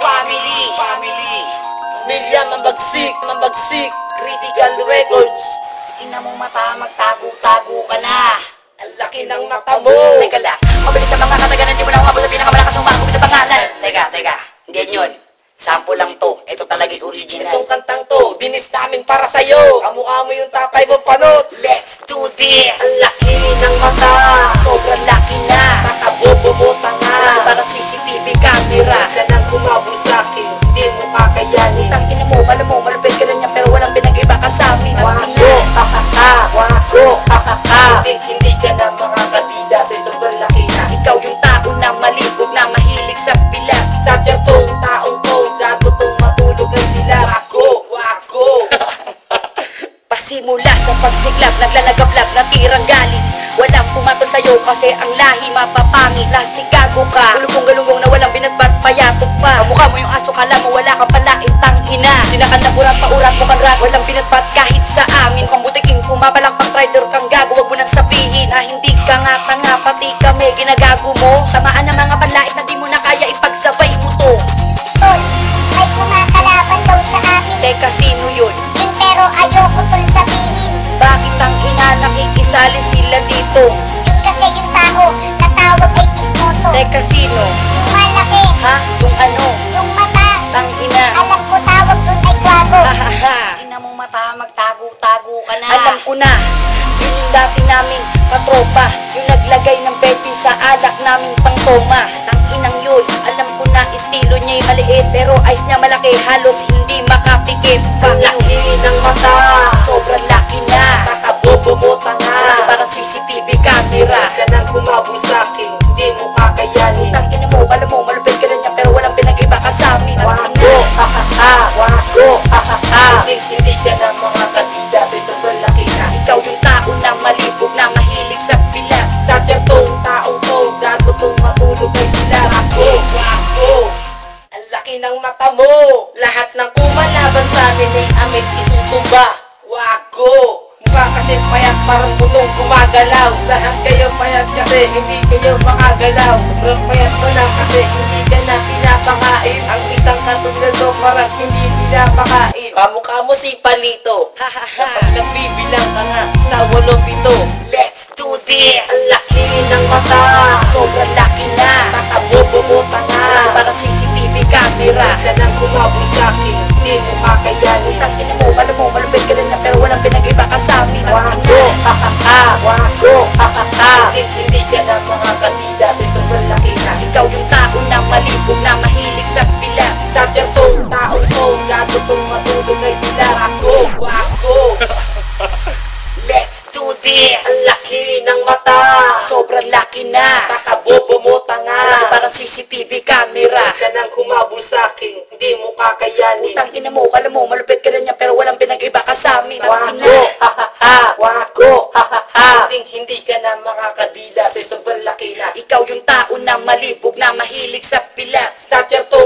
family, family. Milya mabagsik, mabagsik, critical records. Ina mo mata, magtago-tago ka na. Ang laki ng mata mo. Teka lang, mabilis sa mga kataganan, di mo na umabot sa pinakamalakas ng umakong na pangalan. Teka, teka, hindi yun. Sample lang to. Ito talaga yung original. Itong kantang to, dinis namin para sa'yo. Kamukha mo yung tatay mo panot. Let's do this! Ang laki ng mata. Pasimula sa pagsiklab, naglalagablab na tirang galing. Walang pumatol sa'yo kasi ang lahi mapapangit. Plastic gago ka, gulubong-galunggong na walang binatbat payakot pa. Kamukha mo yung aso, kala mo wala kang palait ina. Sinakan na burat pa urat mo kang rat, walang binatbat kahit sa amin. Kung butiking kumapalakpak rider kang gago, wag mo nang sabihin na hindi ka nga tanga, pati kami ginagago mo. Tamaan ng mga panlait Yun kasi yung tao na tawag ay chismoso. Teka, sino? Yung malaki, Ha? Yung ano? yung mata. Tang ina. Alam ko tawag dun ay gwago. Hahaha. Ina mo mata, magtago-tago ka na. Alam ko na. Yun yung dati namin katropa. Yung naglagay ng betting sa alak namin pang toma. Tang inang yun. Alam ko na estilo niya'y maliit. Pero eyes niya malaki. Halos hindi makapikit. Ang Fuck you. laki ng mata. Amit itutumba. Wako. Mukha kasi payat parang bunong gumagalaw Lahat kayo payat kasi hindi kayo makagalaw Sobrang payat mo na kasi hindi ka na pinapakain Ang isang katulad mo parang hindi pinapakain Kamukha mo si Palito Kapag nagbibilang ka nga sa walong pito Let's do this! Ang laki ng mata Sobrang laki na. Nakabobo mo tanga Parang CCTV camera. Ka nang kumabol sa'kin Di mo kakayanin Tang ina mo, alam mo, malupit ka na niya pero walang pinag-iba ka sa amin. Ang Wako, ina. hakaka, 2D Ang laki ng mata. Sobrang laki na. Nakabobo mo tanga. Sa'yo parang CCTV camera. Huwag ka nang humabol sa akin Hindi mo kakayanin. Utang ina mo, alam mo, malupit ka na niya Pero walang pinag-iba ka sa Wago, ha ha ha. Wago, ha ha ha. Hindi, hindi ka na makakadila Sa'yo sobrang laki na. Ikaw yung tao na malibog Na mahilig sa pila Snatcher to